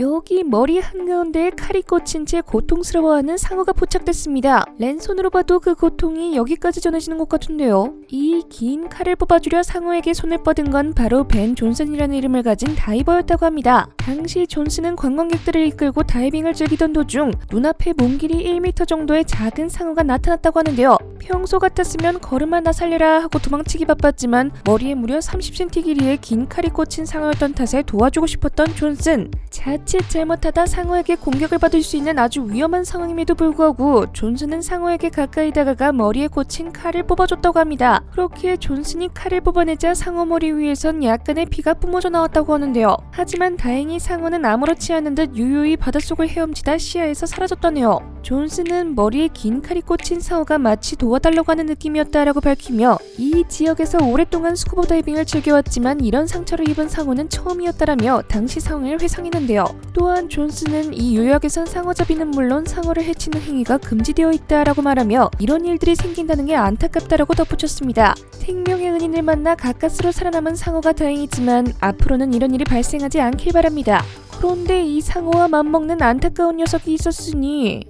요 여기 머리 한가운데에 칼이 꽂힌 채 고통스러워하는 상어가 포착됐습니다. 랜손으로 봐도 그 고통이 여기까지 전해지는 것 같은데요. 이 긴 칼을 뽑아주려 상어에게 손을 뻗은 건 바로 벤 존슨이라는 이름을 가진 다이버였다고 합니다. 당시 존슨은 관광객들을 이끌고 다이빙을 즐기던 도중 눈앞에 몸 길이 1m 정도의 작은 상어가 나타났다고 하는데요. 평소 같았으면 걸음아 나 살려라 하고 도망치기 바빴지만 머리에 무려 30cm 길이의 긴 칼이 꽂힌 상어였던 탓에 도와주고 싶었던 존슨. 자칫 잘못하다 상어에게 공격을 받을 수 있는 아주 위험한 상황임에도 불구하고 존슨은 상어에게 가까이 다가가 머리에 꽂힌 칼을 뽑아줬다고 합니다. 그렇게 존슨이 칼을 뽑아내자 상어 머리 위에선 약간의 피가 뿜어져 나왔다고 하는데요. 하지만 다행히 상어는 아무렇지 않은 듯 유유히 바닷속을 헤엄치다 시야에서 사라졌다네요. 존슨은 머리에 긴 칼이 꽂힌 상어가 마치 도와달라고 하는 느낌이었다라고 밝히며 이 지역에서 오랫동안 스쿠버 다이빙을 즐겨왔지만 이런 상처를 입은 상어는 처음이었다라며 당시 상황을 회상했는데요. 또한 존슨은 이 요약에선 상어잡이는 물론 상어를 해치는 행위가 금지되어 있다라고 말하며 이런 일들이 생긴다는 게 안타깝다라고 덧붙였습니다. 생명의 은인을 만나 가까스로 살아남은 상어가 다행이지만 앞으로는 이런 일이 발생하지 않길 바랍니다. 그런데 이 상어와 맞먹는 안타까운 녀석이 있었으니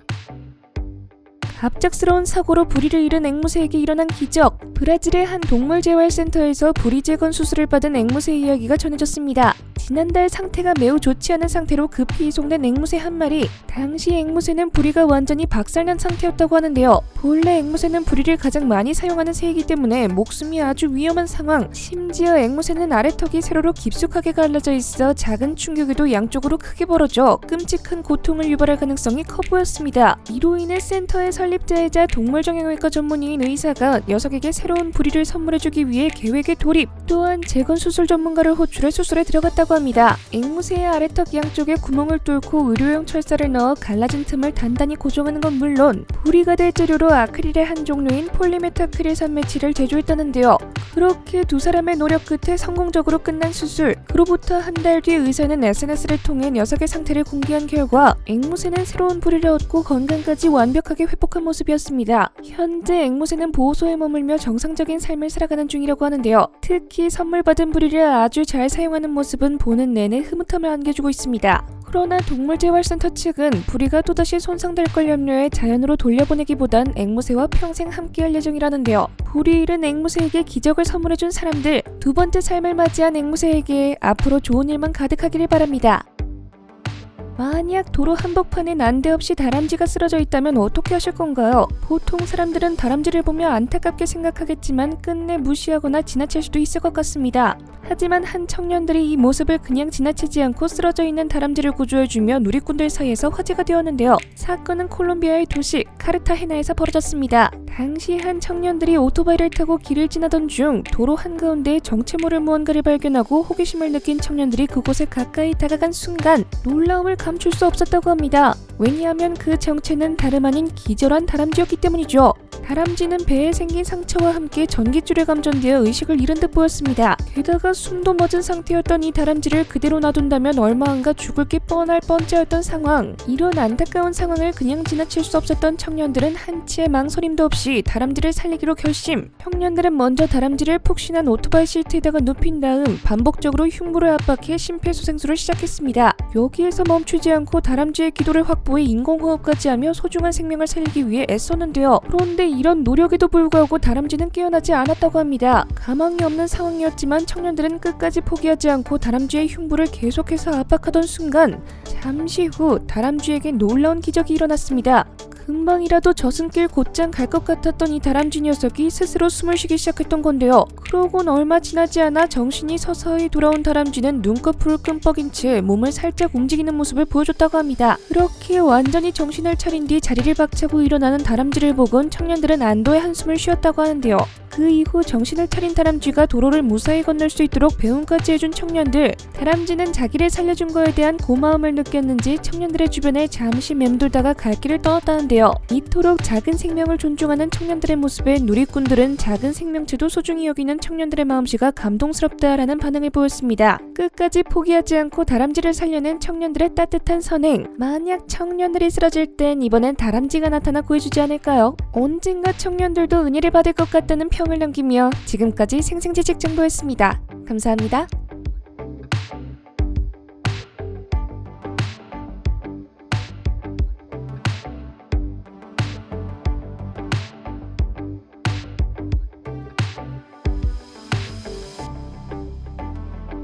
갑작스러운 사고로 부리를 잃은 앵무새에게 일어난 기적. 브라질의 한 동물 재활센터에서 부리 재건 수술을 받은 앵무새 이야기가 전해졌습니다. 지난달 상태가 매우 좋지 않은 상태로 급히 이송된 앵무새 한 마리. 당시 앵무새는 부리가 완전히 박살난 상태였다고 하는데요. 본래 앵무새는 부리를 가장 많이 사용하는 새이기 때문에 목숨이 아주 위험한 상황. 심지어 앵무새는 아래턱이 세로로 깊숙하게 갈라져 있어 작은 충격에도 양쪽으로 크게 벌어져 끔찍한 고통을 유발할 가능성이 커 보였습니다. 이로 인해 센터의 설립자이자 동물정형외과 전문의인 의사가 녀석에게 새로운 부리를 선물해주기 위해 계획에 돌입. 또한 재건 수술 전문가를 호출해 수술에 들어갔다고 합니다. 앵무새의 아래턱 양쪽에 구멍을 뚫고 의료용 철사를 넣어 갈라진 틈을 단단히 고정하는 건 물론 부리가 될 재료로 아크릴의 한 종류인 폴리메타크릴 산 매치를 제조했다는데요. 그렇게 두 사람의 노력 끝에 성공적으로 끝난 수술. 그로부터 한 달 뒤 의사는 SNS를 통해 녀석의 상태를 공개한 결과 앵무새는 새로운 부리를 얻고 건강까지 완벽하게 회복한 모습이었습니다. 현재 앵무새는 보호소에 머물며 정상적인 삶을 살아가는 중이라고 하는데요. 특히 선물 받은 부리를 아주 잘 사용하는 모습은 보는 내내 흐뭇함을 안겨주고 있습니다. 그러나 동물재활센터 측은 부리가 또다시 손상될 걸 염려해 자연으로 돌려보내기보단 앵무새와 평생 함께할 예정이라는데요. 부리 잃은 앵무새에게 기적을 선물해준 사람들, 두 번째 삶을 맞이한 앵무새에게 앞으로 좋은 일만 가득하기를 바랍니다. 만약 도로 한복판에 난데없이 다람쥐가 쓰러져 있다면 어떻게 하실 건가요? 보통 사람들은 다람쥐를 보며 안타깝게 생각하겠지만 끝내 무시하거나 지나칠 수도 있을 것 같습니다. 하지만 한 청년들이 이 모습을 그냥 지나치지 않고 쓰러져 있는 다람쥐를 구조해주며 누리꾼들 사이에서 화제가 되었는데요. 사건은 콜롬비아의 도시 카르타헤나에서 벌어졌습니다. 당시 한 청년들이 오토바이를 타고 길을 지나던 중 도로 한가운데 정체 모를 무언가를 발견하고 호기심을 느낀 청년들이 그곳에 가까이 다가간 순간 놀라움을 감출 수 없었다고 합니다. 왜냐하면 그 정체는 다름 아닌 기절한 다람쥐였기 때문이죠. 다람쥐는 배에 생긴 상처와 함께 전깃줄에 감전되어 의식을 잃은 듯 보였습니다. 게다가 숨도 멎은 상태였던 이 다람쥐를 그대로 놔둔다면 얼마 안가 죽을 게 뻔할 뻔짜였던 상황. 이런 안타까운 상황을 그냥 지나칠 수 없었던 청년들은 한치의 망설임도 없이 다람쥐를 살리기로 결심. 청년들은 먼저 다람쥐를 푹신한 오토바이 시트에다가 눕힌 다음 반복적으로 흉부를 압박해 심폐소생술을 시작했습니다. 여기에서 멈추지 않고 다람쥐의 기도를 확보해 인공호흡까지 하며 소중한 생명을 살리기 위해 애썼는데요. 그런데 이런 노력에도 불구하고 다람쥐는 깨어나지 않았다고 합니다. 가망이 없는 상황이었지만 청년들은 끝까지 포기하지 않고 다람쥐의 흉부를 계속해서 압박하던 순간 잠시 후 다람쥐에게 놀라운 기적이 일어났습니다. 금방이라도 저승길 곧장 갈 것 같았던 이 다람쥐 녀석이 스스로 숨을 쉬기 시작했던 건데요. 그러곤 얼마 지나지 않아 정신이 서서히 돌아온 다람쥐는 눈꺼풀을 끔뻑인 채 몸을 살짝 움직이는 모습을 보여줬다고 합니다. 그렇게 완전히 정신을 차린 뒤 자리를 박차고 일어나는 다람쥐를 보곤 청년들은 안도의 한숨을 쉬었다고 하는데요. 그 이후 정신을 차린 다람쥐가 도로를 무사히 건널 수 있도록 배움까지 해준 청년들. 다람쥐는 자기를 살려준 거에 대한 고마움을 느꼈는지 청년들의 주변에 잠시 맴돌다가 갈 길을 떠났다는데요. 이토록 작은 생명을 존중하는 청년들의 모습에 누리꾼들은 작은 생명체도 소중히 여기는 청년들의 마음씨가 감동스럽다라는 반응을 보였습니다. 끝까지 포기하지 않고 다람쥐를 살려낸 청년들의 따뜻한 선행. 만약 청년들이 쓰러질 땐 이번엔 다람쥐가 나타나 구해주지 않을까요? 언젠가 청년들도 은혜를 받을 것 같다는 평을 남기며 지금까지 생생지식 정보였습니다. 감사합니다.